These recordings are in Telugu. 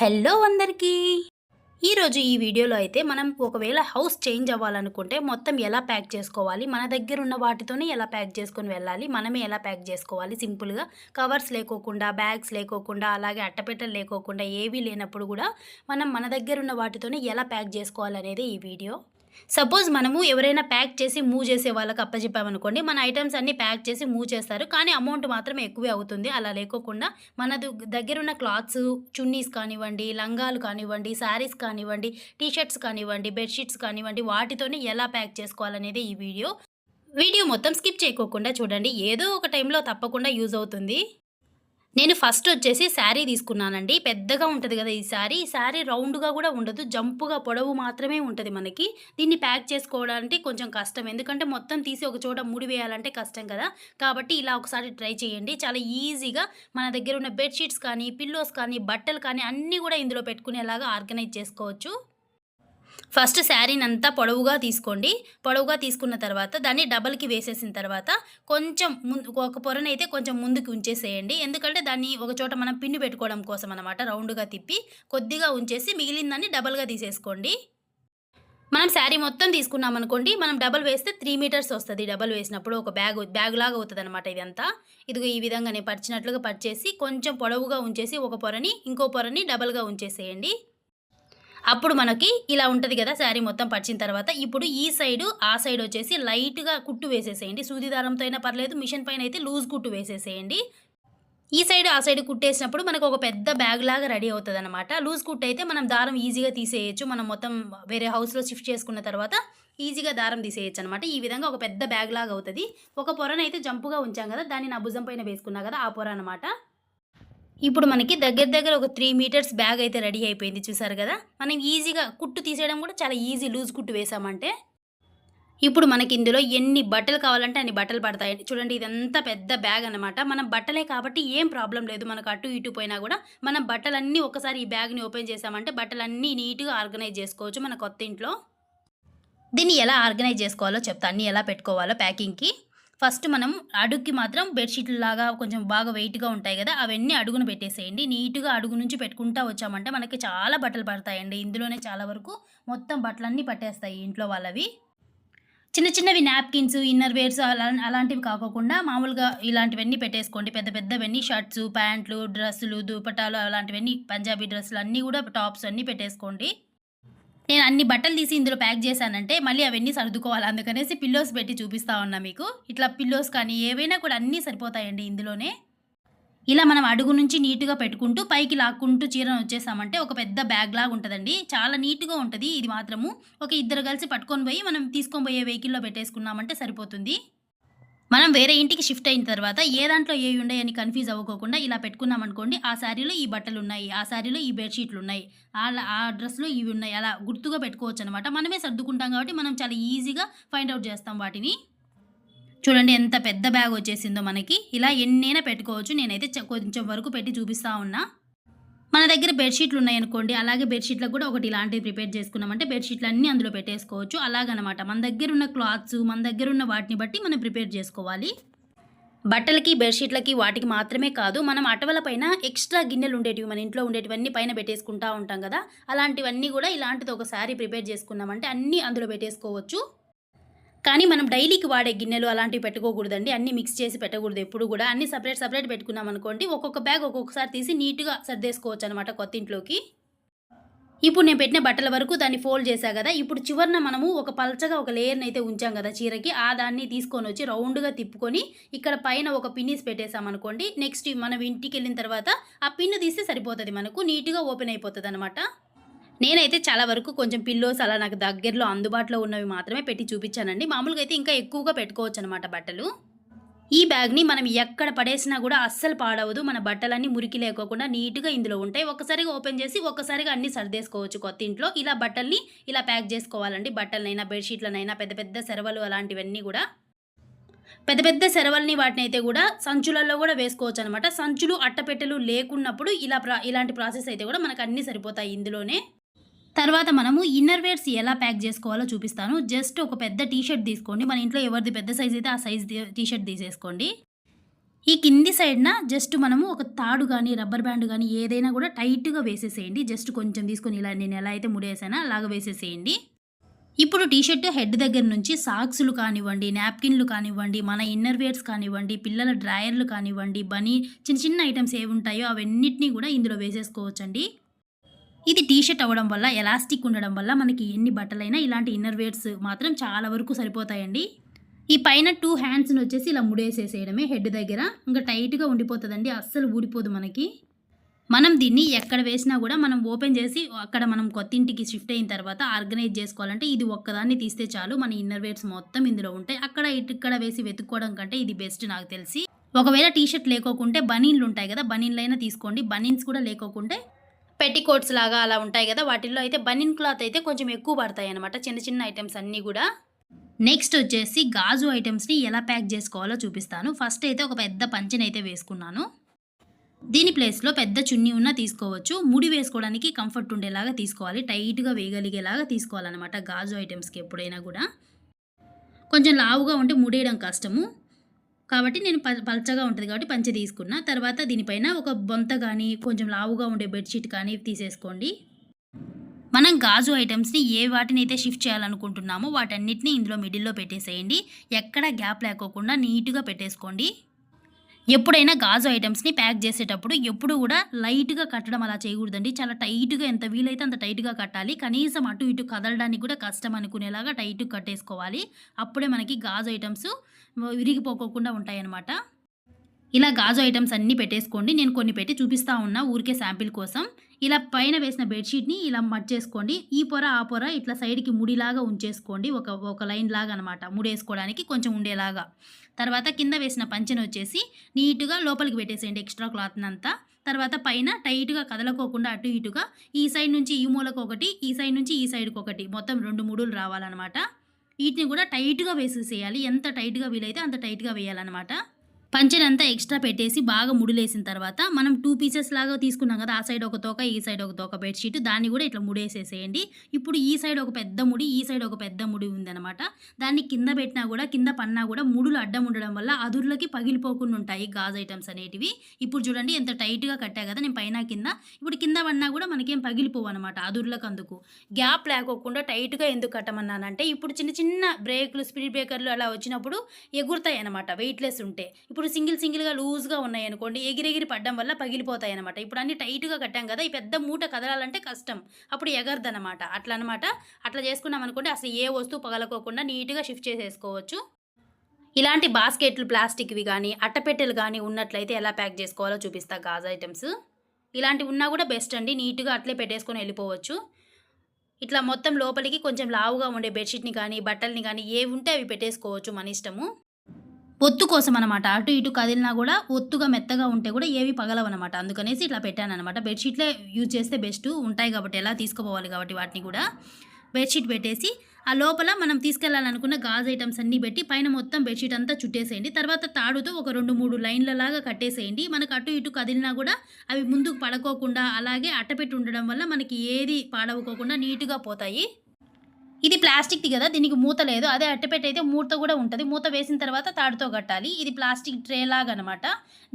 హలో అందరికీ. ఈరోజు ఈ వీడియోలో అయితే మనం ఒకవేళ హౌస్ చేంజ్ అవ్వాలనుకుంటే మొత్తం ఎలా ప్యాక్ చేసుకోవాలి మన దగ్గర ఉన్న వాటితోనే ఎలా ప్యాక్ చేసుకొని వెళ్ళాలి మనమే ఎలా ప్యాక్ చేసుకోవాలి సింపుల్గా కవర్స్ లేకోకుండా బ్యాగ్స్ లేకోకుండా అలాగే అట్టపెట్టలు లేకోకుండా ఏవీ లేనప్పుడు కూడా మనం మన దగ్గర ఉన్న వాటితోనే ఎలా ప్యాక్ చేసుకోవాలనేది ఈ వీడియో. సపోజ్ మనము ఎవరైనా ప్యాక్ చేసి మూవ్ చేసే వాళ్ళకి అప్పచెప్పామనుకోండి మన ఐటమ్స్ అన్నీ ప్యాక్ చేసి మూవ్ చేస్తారు. కానీ అమౌంట్ మాత్రం ఎక్కువే అవుతుంది. అలా లేకోకుండా మన దగ్గర ఉన్న క్లాత్స్ చున్నీస్ కానివ్వండి లంగాలు కానివ్వండి శారీస్ కానివ్వండి టీషర్ట్స్ కానివ్వండి బెడ్షీట్స్ కానివ్వండి వాటితోనే ఎలా ప్యాక్ చేసుకోవాలనేది ఈ వీడియో. వీడియో మొత్తం స్కిప్ చేయకోకుండా చూడండి. ఏదో ఒక టైంలో తప్పకుండా యూజ్ అవుతుంది. నేను ఫస్ట్ వచ్చేసి శారీ తీసుకున్నానండి. పెద్దగా ఉంటుంది కదా ఈ శారీ ఈ శారీ రౌండ్గా కూడా ఉండదు. జంపుగా పొడవు మాత్రమే ఉంటుంది మనకి. దీన్ని ప్యాక్ చేసుకోవడానికి కొంచెం కష్టం. ఎందుకంటే మొత్తం తీసి ఒక చోట ముడి వేయాలంటే కష్టం కదా. కాబట్టి ఇలా ఒకసారి ట్రై చేయండి. చాలా ఈజీగా మన దగ్గర ఉన్న బెడ్షీట్స్ కానీ పిల్లోస్ కానీ బట్టలు కానీ అన్నీ కూడా ఇందులో పెట్టుకునేలాగా ఆర్గనైజ్ చేసుకోవచ్చు. ఫస్ట్ శారీని అంతా పొడవుగా తీసుకోండి. పొడవుగా తీసుకున్న తర్వాత దాన్ని డబల్కి వేసేసిన తర్వాత కొంచెం ముందు ఒక పొరనైతే కొంచెం ముందుకు ఉంచేసేయండి. ఎందుకంటే దాన్ని ఒక చోట మనం పిన్ను పెట్టుకోవడం కోసం అనమాట రౌండ్గా తిప్పి కొద్దిగా ఉంచేసి మిగిలిన దాన్ని డబల్గా తీసేసుకోండి. మనం శారీ మొత్తం తీసుకున్నాం అనుకోండి. మనం డబల్ వేస్తే త్రీ మీటర్స్ వస్తుంది డబల్ వేసినప్పుడు. ఒక బ్యాగ్ బ్యాగ్ లాగా అవుతుంది అనమాట ఇదంతా. ఇదిగో ఈ విధంగా నేను పరిచినట్లుగా పరిచేసి కొంచెం పొడవుగా ఉంచేసి ఒక పొరని ఇంకో పొరని డబల్గా ఉంచేసేయండి. అప్పుడు మనకి ఇలా ఉంటుంది కదా శారీ మొత్తం పరిచిన తర్వాత ఇప్పుడు ఈ సైడు ఆ సైడ్ వచ్చేసి లైట్గా కుట్టు వేసేసేయండి. సూది దారంతో అయినా పర్లేదు మిషన్ పైన అయితే లూజ్ కుట్టు వేసేసేయండి. ఈ సైడ్ ఆ సైడ్ కుట్టేసినప్పుడు మనకు ఒక పెద్ద బ్యాగ్ లాగా రెడీ అవుతుంది అనమాట లూజ్ కుట్ అయితే మనం దారం ఈజీగా తీసేయచ్చు. మనం మొత్తం వేరే హౌస్లో షిఫ్ట్ చేసుకున్న తర్వాత ఈజీగా దారం తీసేయచ్చు అనమాట ఈ విధంగా ఒక పెద్ద బ్యాగ్ లాగా అవుతుంది. ఒక పొరనైతే జంపుగా ఉంచాం కదా దాన్ని నా భుజం పైన వేసుకున్నా కదా ఆ పొర అనమాట ఇప్పుడు మనకి దగ్గర దగ్గర ఒక త్రీ మీటర్స్ బ్యాగ్ అయితే రెడీ అయిపోయింది చూసారు కదా? మనం ఈజీగా కుట్టు తీసేయడం కూడా చాలా ఈజీ లూజ్ కుట్టు వేసామంటే. ఇప్పుడు మనకి ఇందులో ఎన్ని బట్టలు కావాలంటే అన్ని బట్టలు పడతాయండి చూడండి ఇదంతా పెద్ద బ్యాగ్ అనమాట మనం బట్టలే కాబట్టి ఏం ప్రాబ్లం లేదు. మనకు అటు ఇటు పోయినా కూడా మనం బట్టలన్నీ ఒకసారి ఈ బ్యాగ్ని ఓపెన్ చేసామంటే బట్టలన్నీ నీట్గా ఆర్గనైజ్ చేసుకోవచ్చు మన కొత్త ఇంట్లో. దీన్ని ఎలా ఆర్గనైజ్ చేసుకోవాలో చెప్తా. అన్నీ ఎలా పెట్టుకోవాలో ప్యాకింగ్కి ఫస్ట్ మనం అడుగుకి మాత్రం బెడ్షీట్లు లాగా కొంచెం బాగా వెయిట్గా ఉంటాయి కదా అవన్నీ అడుగున పెట్టేసేయండి. నీట్గా అడుగు నుంచి పెట్టుకుంటా వచ్చామంటే మనకి చాలా బట్టలు పడతాయండి. ఇందులోనే చాలా వరకు మొత్తం బట్టలన్నీ పట్టేస్తాయి ఇంట్లో వాళ్ళవి. చిన్న చిన్నవి నాప్కిన్స్ ఇన్నర్ వేర్స్ అలా అలాంటివి కాకోకుండా మామూలుగా ఇలాంటివన్నీ పెట్టేసుకోండి. పెద్ద పెద్దవన్నీ షర్ట్స్ ప్యాంట్లు డ్రెస్సులు దుపటాలు అలాంటివన్నీ పంజాబీ డ్రెస్సులు అన్నీ కూడా టాప్స్ అన్నీ పెట్టేసుకోండి. నేను అన్ని బట్టలు తీసి ఇందులో ప్యాక్ చేశానంటే మళ్ళీ అవన్నీ సర్దుకోవాలి. అందుకనేసి పిల్లోస్ పెట్టి చూపిస్తా ఉన్నా మీకు. ఇట్లా పిల్లోస్ కానీ ఏవైనా కూడా అన్నీ సరిపోతాయండి ఇందులోనే. ఇలా మనం అడుగు నుంచి నీట్గా పెట్టుకుంటూ పైకి లాక్కుంటూ చీరను వచ్చేసామంటే ఒక పెద్ద బ్యాగ్ లాగా ఉంటుందండి. చాలా నీట్గా ఉంటుంది. ఇది మాత్రము ఒక ఇద్దరు కలిసి పట్టుకొని పోయి మనం తీసుకొని పోయే వెహికల్లో పెట్టేసుకున్నామంటే సరిపోతుంది. మనం వేరే ఇంటికి షిఫ్ట్ అయిన తర్వాత ఏ దాంట్లో ఏ ఉన్నాయని కన్ఫ్యూజ్ అవ్వకోకుండా ఇలా పెట్టుకున్నాం అనుకోండి ఆ శారీలో ఈ బట్టలు ఉన్నాయి ఆ శారీలో ఈ బెడ్షీట్లు ఉన్నాయి ఆ డ్రెస్లో ఇవి ఉన్నాయి అలా గుర్తుగా పెట్టుకోవచ్చు అనమాట మనమే సర్దుకుంటాం కాబట్టి మనం చాలా ఈజీగా ఫైండ్ అవుట్ చేస్తాం వాటిని. చూడండి ఎంత పెద్ద బ్యాగ్ వచ్చేసిందో మనకి. ఇలా ఎన్నైనా పెట్టుకోవచ్చు. నేనైతే చ- కొంచెం వరకు పెట్టి చూపిస్తా ఉన్నా. మన దగ్గర బెడ్షీట్లు ఉన్నాయనుకోండి అలాగే బెడ్షీట్లకు కూడా ఒకటి ఇలాంటివి ప్రిపేర్ చేసుకున్నామంటే బెడ్షీట్లు అన్నీ అందులో పెట్టేసుకోవచ్చు. అలాగనమాట. మన దగ్గర ఉన్న క్లాత్స్ మన దగ్గర ఉన్న వాటిని బట్టి మనం ప్రిపేర్ చేసుకోవాలి. బట్టలకి బెడ్షీట్లకి వాటికి మాత్రమే కాదు మనం అటవల పైన ఎక్స్ట్రా గిన్నెలు ఉండేటివి మన ఇంట్లో ఉండేటివన్నీ పైన పెట్టేసుకుంటా ఉంటాం కదా. అలాంటివన్నీ కూడా ఇలాంటిది ఒక శారీ ప్రిపేర్ చేసుకున్నామంటే అన్నీ అందులో పెట్టేసుకోవచ్చు. కానీ మనం డైలీకి వాడే గిన్నెలు అలాంటివి పెట్టుకోకూడదండి. అన్నీ మిక్స్ చేసి పెట్టకూడదు ఎప్పుడు కూడా. అన్ని సపరేట్ సపరేట్ పెట్టుకున్నాం అనుకోండి ఒక్కొక్క బ్యాగ్ ఒక్కొక్కసారి తీసి నీట్గా సర్దేసుకోవచ్చు అనమాట కొత్త ఇంట్లోకి. ఇప్పుడు నేను పెట్టిన బట్టల వరకు దాన్ని ఫోల్డ్ చేశా కదా. ఇప్పుడు చివరన మనము ఒక పల్చగా ఒక లేయర్ని అయితే ఉంచాం కదా చీరకి. ఆ దాన్ని తీసుకొని వచ్చి రౌండ్గా తిప్పుకొని ఇక్కడ పైన ఒక పిన్నిస్ పెట్టేసాం అనుకోండి. నెక్స్ట్ మనం ఇంటికి వెళ్ళిన తర్వాత ఆ పిన్ను తీస్తే సరిపోతుంది మనకు. నీట్గా ఓపెన్ అయిపోతుంది అనమాట నేనైతే చాలా వరకు కొంచెం పిల్లోస్ అలా నాకు దగ్గరలో అందుబాటులో ఉన్నవి మాత్రమే పెట్టి చూపించానండి. మామూలుగా అయితే ఇంకా ఎక్కువగా పెట్టుకోవచ్చు అనమాట బట్టలు. ఈ బ్యాగ్ని మనం ఎక్కడ పడేసినా కూడా అస్సలు పాడవదు. మన బట్టలన్నీ మురికి లేకోకుండా నీట్గా ఇందులో ఉంటాయి. ఒక్కసారిగా ఓపెన్ చేసి ఒక్కసారిగా అన్ని సర్దేసుకోవచ్చు కొత్త ఇంట్లో. ఇలా బట్టల్ని ఇలా ప్యాక్ చేసుకోవాలండి. బట్టలనైనా బెడ్షీట్లనైనా పెద్ద పెద్ద సెరవలు అలాంటివన్నీ కూడా. పెద్ద పెద్ద సెరవల్ని వాటిని అయితే కూడా సంచులలో కూడా వేసుకోవచ్చు అనమాట సంచులు అట్టపెట్టెలు లేకున్నప్పుడు ఇలా ప్రా ఇలాంటి ప్రాసెస్ అయితే కూడా మనకు అన్నీ సరిపోతాయి ఇందులోనే. తర్వాత మనము ఇన్నర్ వేర్స్ ఎలా ప్యాక్ చేసుకోవాలో చూపిస్తాను. జస్ట్ ఒక పెద్ద టీ షర్ట్ తీసుకోండి. మన ఇంట్లో ఎవరిది పెద్ద సైజ్ అయితే ఆ సైజ్ టీషర్ట్ తీసేసుకోండి. ఈ కింది సైడ్న జస్ట్ మనము ఒక తాడు కానీ రబ్బర్ బ్యాండ్ కానీ ఏదైనా కూడా టైట్గా వేసేసేయండి. జస్ట్ కొంచెం తీసుకొని ఇలా నేను ఎలా అయితే ముడేసానో అలాగ వేసేసేయండి. ఇప్పుడు టీషర్ట్ హెడ్ దగ్గర నుంచి సాక్స్లు కానివ్వండి నాప్కిన్లు కానివ్వండి మన ఇన్నర్ వేర్స్ కానివ్వండి పిల్లల డ్రాయర్లు కానివ్వండి బనీ చిన్న చిన్న ఐటమ్స్ ఏవి ఉంటాయో అవన్నిటినీ కూడా ఇందులో వేసేసుకోవచ్చండి. ఇది టీషర్ట్ అవ్వడం వల్ల ఎలాస్టిక్ ఉండడం వల్ల మనకి ఎన్ని బట్టలైనా ఇలాంటి ఇన్నర్ వేర్స్ మాత్రం చాలా వరకు సరిపోతాయండి. ఈ పైన టూ హ్యాండ్స్ని వచ్చేసి ఇలా ముడేసేసేయడమే హెడ్ దగ్గర. ఇంకా టైట్గా ఉండిపోతుందండి అస్సలు ఊడిపోదు మనకి. మనం దీన్ని ఎక్కడ వేసినా కూడా మనం ఓపెన్ చేసి అక్కడ మనం కొత్త ఇంటికి షిఫ్ట్ అయిన తర్వాత ఆర్గనైజ్ చేసుకోవాలంటే ఇది ఒక్కదాన్ని తీస్తే చాలు. మన ఇన్నర్ వేర్స్ మొత్తం ఇందులో ఉంటాయి. అక్కడ ఇటు ఇక్కడ వేసి వెతుక్కోవడం కంటే ఇది బెస్ట్ నాకు తెలిసి. ఒకవేళ టీషర్ట్ లేకోకుంటే బనీన్లు ఉంటాయి కదా బనీన్లు అయినా తీసుకోండి. బనీన్స్ కూడా లేకోకుంటే పెట్టికోట్స్ లాగా అలా ఉంటాయి కదా వాటిల్లో అయితే బనీన్ క్లాత్ అయితే కొంచెం ఎక్కువ పడతాయి అనమాట చిన్న చిన్న ఐటమ్స్ అన్నీ కూడా. నెక్స్ట్ వచ్చేసి గాజు ఐటమ్స్ని ఎలా ప్యాక్ చేసుకోవాలో చూపిస్తాను. ఫస్ట్ అయితే ఒక పెద్ద పంచెని అయితే వేసుకున్నాను. దీని ప్లేస్లో పెద్ద చున్నీ ఉన్నా తీసుకోవచ్చు. ముడి వేసుకోవడానికి కంఫర్ట్ ఉండేలాగా తీసుకోవాలి. టైట్గా వేయగలిగేలాగా తీసుకోవాలన్నమాట గాజు ఐటమ్స్కి ఎప్పుడైనా కూడా. కొంచెం లావుగా ఉంటే ముడేయడం కష్టము. కాబట్టి నేను ప పల్చగా ఉంటుంది కాబట్టి పంచ తీసుకున్నా. తర్వాత దీనిపైన ఒక బొంత కానీ కొంచెం లావుగా ఉండే బెడ్షీట్ కానీ తీసేసుకోండి. మనం గాజు ఐటమ్స్ని ఏ వాటిని అయితే షిఫ్ట్ చేయాలనుకుంటున్నామో వాటన్నిటిని ఇందులో మిడిల్లో పెట్టేసేయండి. ఎక్కడ గ్యాప్ లేకోకుండా నీట్గా పెట్టేసుకోండి. ఎప్పుడైనా గాజు ఐటమ్స్ని ప్యాక్ చేసేటప్పుడు ఎప్పుడు కూడా లైట్గా కట్టడం అలా చేయకూడదండి. చాలా టైట్గా ఎంత వీలైతే అంత టైట్గా కట్టాలి. కనీసం అటు ఇటు కదలడానికి కూడా కష్టం అనుకునేలాగా టైట్గా కట్టేసుకోవాలి. అప్పుడే మనకి గాజు ఐటమ్స్ విరిగిపోకోకుండా ఉంటాయన్నమాట. ఇలా గాజు ఐటమ్స్ అన్నీ పెట్టేసుకోండి. నేను కొన్ని పెట్టి చూపిస్తా ఉన్నా ఊరికే శాంపిల్ కోసం. ఇలా పైన వేసిన బెడ్షీట్ని ఇలా మర్చేసుకోండి ఈ పొర ఆ పొర ఇట్లా సైడ్కి ముడిలాగా ఉంచేసుకోండి. ఒక ఒక లైన్ లాగా అనమాట ముడేసుకోవడానికి కొంచెం ఉండేలాగా. తర్వాత కింద వేసిన పంచెను వచ్చేసి నీట్గా లోపలికి పెట్టేసేయండి ఎక్స్ట్రా క్లాత్ అంతా. తర్వాత పైన టైట్గా కదలకోకుండా అటు ఇటుగా ఈ సైడ్ నుంచి ఈ మూలకు ఒకటి ఈ సైడ్ నుంచి ఈ సైడ్కి ఒకటి మొత్తం రెండు మూడులు రావాలన్నమాట. వీటిని కూడా టైట్గా వేసేసేయాలి. ఎంత టైట్గా వీలైతే అంత టైట్గా వేయాలన్నమాట. పంచెనంతా ఎక్స్ట్రా పెట్టేసి బాగా ముడిలేసిన తర్వాత మనం టూ పీసెస్ లాగా తీసుకున్నాం కదా ఆ సైడ్ ఒక తోక ఈ సైడ్ ఒక తోక బెడ్షీట్ దాన్ని కూడా ఇట్లా ముడేసేసేయండి. ఇప్పుడు ఈ సైడ్ ఒక పెద్ద ముడి ఈ సైడ్ ఒక పెద్ద ముడి ఉందన్నమాట. దాన్ని కింద పెట్టినా కూడా కింద పన్నా కూడా ముడులు అడ్డం ఉండడం వల్ల అదుర్లకి పగిలిపోకుండా ఉంటాయి గాజ్ ఐటమ్స్ అనేటివి. ఇప్పుడు చూడండి ఎంత టైట్గా కట్టా కదా నేను పైన కింద. ఇప్పుడు కింద పడినా కూడా మనకేం పగిలిపోవు అనమాట అదుర్లకు అందుకు. గ్యాప్ లేకోకుండా టైట్గా ఎందుకు కట్టమన్నానంటే ఇప్పుడు చిన్న చిన్న బ్రేక్లు స్పీడ్ బ్రేకర్లు అలా వచ్చినప్పుడు ఎగురుతాయి అనమాట వెయిట్లెస్ ఉంటే. ఇప్పుడు సింగిల్ సింగిల్గా లూజ్గా ఉన్నాయి అనుకోండి ఎగిరెగిరి పడ్డం వల్ల పగిలిపోతాయి అనమాట ఇప్పుడు అన్ని టైట్గా కట్టాం కదా ఈ పెద్ద మూట కదలాలంటే కష్టం. అప్పుడు ఎగరదనమాట అట్లా అనమాట అట్లా చేసుకున్నాం అనుకోండి అసలు ఏ వస్తువు పగలకోకుండా నీట్గా షిఫ్ట్ చేసేసుకోవచ్చు. ఇలాంటి బాస్కెట్లు ప్లాస్టిక్వి కానీ అట్టపెట్టెలు కానీ ఉన్నట్లయితే ఎలా ప్యాక్ చేసుకోవాలో చూపిస్తా గాజ్ ఐటమ్స్. ఇలాంటివి ఉన్నా కూడా బెస్ట్ అండి. నీట్గా అట్లే పెట్టేసుకొని వెళ్ళిపోవచ్చు. ఇట్లా మొత్తం లోపలికి కొంచెం లావుగా ఉండే బెడ్షీట్ని కానీ బట్టల్ని కానీ ఏవి ఉంటే అవి పెట్టేసుకోవచ్చు మన ఇష్టము. ఒత్తు కోసం అనమాట అటు ఇటు కదిలినా కూడా ఒత్తుగా మెత్తగా ఉంటే కూడా ఏవి పగలవన్నమాట అందుకనేసి ఇట్లా పెట్టాను అనమాట బెడ్షీట్లే యూజ్ చేస్తే బెస్ట్ ఉంటాయి కాబట్టి ఎలా తీసుకుపోవాలి కాబట్టి వాటిని కూడా. బెడ్షీట్ పెట్టేసి ఆ లోపల మనం తీసుకెళ్ళాలనుకున్న గాజ్ ఐటమ్స్ అన్నీ పెట్టి పైన మొత్తం బెడ్షీట్ అంతా చుట్టేసేయండి. తర్వాత తాడుతో ఒక రెండు మూడు లైన్ల లాగా కట్టేసేయండి. మనకు అటు ఇటు కదిలినా కూడా అవి ముందుకు పడకోకుండా అలాగే అట్టపెట్టి ఉండడం వల్ల మనకి ఏది పాడవుకోకుండా నీట్గా పోతాయి. ఇది ప్లాస్టిక్ది కదా దీనికి మూత లేదు. అదే అట్టపెట్టి అయితే మూత కూడా ఉంటుంది. మూత వేసిన తర్వాత తాడుతో కట్టాలి. ఇది ప్లాస్టిక్ ట్రే లాగా అనమాట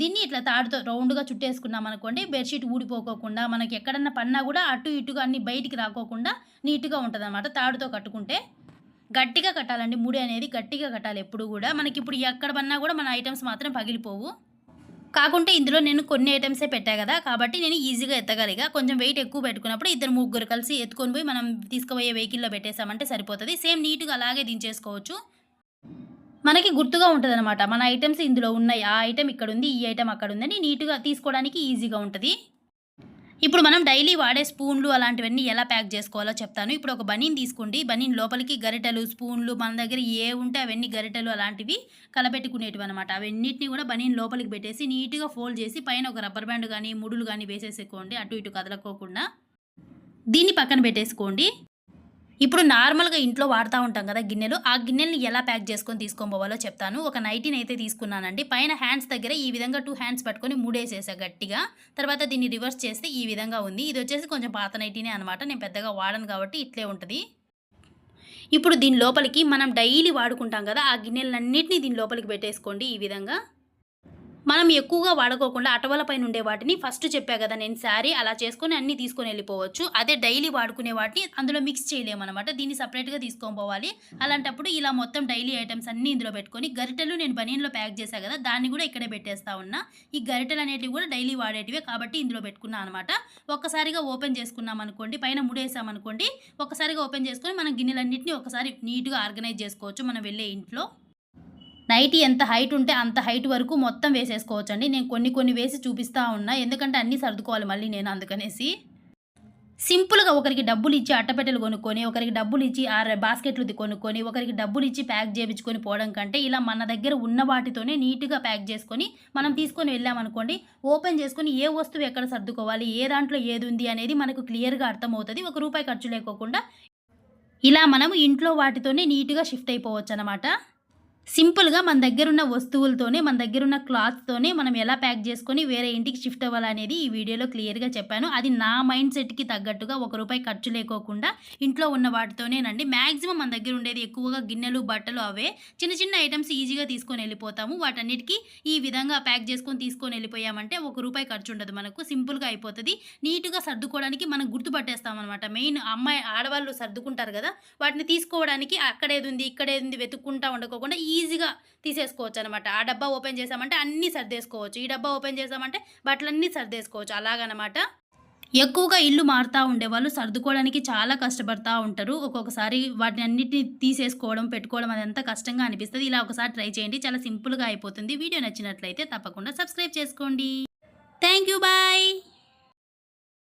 దీన్ని ఇట్లా తాడుతో రౌండ్గా చుట్టేసుకున్నాం అనుకోండి బెడ్షీట్ ఊడిపోకోకుండా మనకి ఎక్కడన్నా పన్నా కూడా అటు ఇటుగా అన్ని బయటికి రాకోకుండా నీట్గా ఉంటుంది అనమాట తాడుతో కట్టుకుంటే. గట్టిగా కట్టాలండి. ముడి అనేది గట్టిగా కట్టాలి ఎప్పుడు కూడా. మనకి ఇప్పుడు ఎక్కడ పన్నా కూడా మన ఐటమ్స్ మాత్రం పగిలిపోవు. కాకుంటే ఇందులో నేను కొన్ని ఐటమ్సే పెట్టా కదా కాబట్టి నేను ఈజీగా ఎత్తగలిగా కొంచెం వెయిట్ ఎక్కువ పెట్టుకున్నప్పుడు ఇద్దరు ముగ్గురు కలిసి ఎత్తుకొని పోయి మనం తీసుకుపోయే వెహికల్లో పెట్టేసామంటే సరిపోతుంది. సేమ్ నీట్గా అలాగే దించేసుకోవచ్చు. మనకి గుర్తుగా ఉంటుంది అనమాట మన ఐటమ్స్ ఇందులో ఉన్నాయి ఆ ఐటమ్ ఇక్కడ ఉంది ఈ ఐటమ్ అక్కడ ఉందని నీట్గా తీసుకోవడానికి ఈజీగా ఉంటుంది. ఇప్పుడు మనం డైలీ వాడే స్పూన్లు అలాంటివన్నీ ఎలా ప్యాక్ చేసుకోవాలో చెప్తాను. ఇప్పుడు ఒక బనీన్ తీసుకోండి. బనీన్ లోపలికి గరిటెలు స్పూన్లు మన దగ్గర ఏ ఉంటే అవన్నీ గరిటెలు అలాంటివి కలపెట్టుకునేటివి అనమాట అవన్నిటిని కూడా బనీన్ లోపలికి పెట్టేసి నీట్గా ఫోల్డ్ చేసి పైన ఒక రబ్బర్ బ్యాండ్ కానీ ముడులు కానీ వేసేసుకోండి అటు ఇటు కదలకోకుండా. దీన్ని పక్కన పెట్టేసుకోండి. ఇప్పుడు నార్మల్గా ఇంట్లో వాడుతూ ఉంటాం కదా గిన్నెలు. ఆ గిన్నెల్ని ఎలా ప్యాక్ చేసుకొని తీసుకొని పోవాలో చెప్తాను. ఒక నైటీని అయితే తీసుకున్నానండి. పైన హ్యాండ్స్ దగ్గర ఈ విధంగా టూ హ్యాండ్స్ పట్టుకొని మూడేసేసా గట్టిగా. తర్వాత దీన్ని రివర్స్ చేస్తే ఈ విధంగా ఉంది. ఇది వచ్చేసి కొంచెం పాత నైటీనే అనమాట నేను పెద్దగా వాడను కాబట్టి ఇట్లే ఉంటుంది. ఇప్పుడు దీని లోపలికి మనం డైలీ వాడుకుంటాం కదా ఆ గిన్నెలన్నింటినీ దీని లోపలికి పెట్టేసుకోండి ఈ విధంగా. మనం ఎక్కువగా వాడుకోకుండా అటవల పైన ఉండే వాటిని ఫస్ట్ చెప్పా కదా నేను శారీ అలా చేసుకొని అన్ని తీసుకొని వెళ్ళిపోవచ్చు. అదే డైలీ వాడుకునే వాటిని అందులో మిక్స్ చేయలేమన్నమాట. దీన్ని సపరేట్గా తీసుకొని పోవాలి. అలాంటప్పుడు ఇలా మొత్తం డైలీ ఐటమ్స్ అన్ని ఇందులో పెట్టుకొని గరిటెలు నేను బనీన్లో ప్యాక్ చేశాను కదా దాన్ని కూడా ఇక్కడే పెట్టేస్తా ఉన్నా. ఈ గరిటెలు అనేటివి కూడా డైలీ వాడేటివే కాబట్టి ఇందులో పెట్టుకున్నా అనమాట ఒక్కసారిగా ఓపెన్ చేసుకున్నాం అనుకోండి పైన ముడేసామనుకోండి ఒక్కసారిగా ఓపెన్ చేసుకొని మనం గిన్నెలన్నింటినీ ఒకసారి నీట్గా ఆర్గనైజ్ చేసుకోవచ్చు మనం వెళ్ళే ఇంట్లో. నైట్ ఎంత హైట్ ఉంటే అంత హైట్ వరకు మొత్తం వేసేసుకోవచ్చు అండి నేను కొన్ని కొన్ని వేసి చూపిస్తా ఉన్నా. ఎందుకంటే అన్నీ సర్దుకోవాలి మళ్ళీ నేను అందుకనేసి. సింపుల్గా ఒకరికి డబ్బులు ఇచ్చి అట్టపెట్టెలు కొనుక్కొని ఒకరికి డబ్బులు ఇచ్చి ఆ బాస్కెట్లు కొనుక్కొని ఒకరికి డబ్బులు ఇచ్చి ప్యాక్ చేయించుకొని పోవడం కంటే ఇలా మన దగ్గర ఉన్న వాటితోనే నీట్గా ప్యాక్ చేసుకొని మనం తీసుకొని వెళ్ళామనుకోండి ఓపెన్ చేసుకొని ఏ వస్తువు ఎక్కడ సర్దుకోవాలి ఏ దాంట్లో ఏది ఉంది అనేది మనకు క్లియర్గా అర్థమవుతుంది. ఒక రూపాయి ఖర్చు లేకోకుండా ఇలా మనం ఇంట్లో వాటితోనే నీట్గా షిఫ్ట్ అయిపోవచ్చు అనమాట సింపుల్గా మన దగ్గర ఉన్న వస్తువులతోనే మన దగ్గర ఉన్న క్లాత్తోనే మనం ఎలా ప్యాక్ చేసుకొని వేరే ఇంటికి షిఫ్ట్ అవ్వాలనేది ఈ వీడియోలో క్లియర్గా చెప్పాను. అది నా మైండ్ సెట్కి తగ్గట్టుగా ఒక రూపాయి ఖర్చు లేకోకుండా ఇంట్లో ఉన్న వాటితోనేనండి. మ్యాక్సిమం మన దగ్గర ఉండేది ఎక్కువగా గిన్నెలు బట్టలు అవే. చిన్న చిన్న ఐటమ్స్ ఈజీగా తీసుకొని వెళ్ళిపోతాము. వాటన్నిటికీ ఈ విధంగా ప్యాక్ చేసుకొని తీసుకొని వెళ్ళిపోయామంటే ఒక రూపాయి ఖర్చు ఉండదు మనకు. సింపుల్గా అయిపోతుంది. నీట్గా సర్దుకోవడానికి మనం గుర్తుపట్టేస్తాం అనమాట మెయిన్ అమ్మాయి ఆడవాళ్ళు సర్దుకుంటారు కదా వాటిని తీసుకోవడానికి అక్కడేది ఉంది ఇక్కడేది ఉంది వెతుక్కుంటా ఉండకోకుండా ఈజీగా తీసేసుకోవచ్చు అనమాట ఆ డబ్బా ఓపెన్ చేసామంటే అన్నీ సర్దేసుకోవచ్చు. ఈ డబ్బా ఓపెన్ చేసామంటే బట్టలన్నీ సర్దేసుకోవచ్చు. అలాగనమాట. ఎక్కువగా ఇల్లు మారుతూ ఉండేవాళ్ళు సర్దుకోవడానికి చాలా కష్టపడతా ఉంటారు. ఒక్కొక్కసారి వాటిని అన్నిటిని తీసేసుకోవడం పెట్టుకోవడం అదంతా కష్టంగా అనిపిస్తుంది. ఇలా ఒకసారి ట్రై చేయండి. చాలా సింపుల్గా అయిపోతుంది. వీడియో నచ్చినట్లయితే తప్పకుండా సబ్స్క్రైబ్ చేసుకోండి. Thank you bye.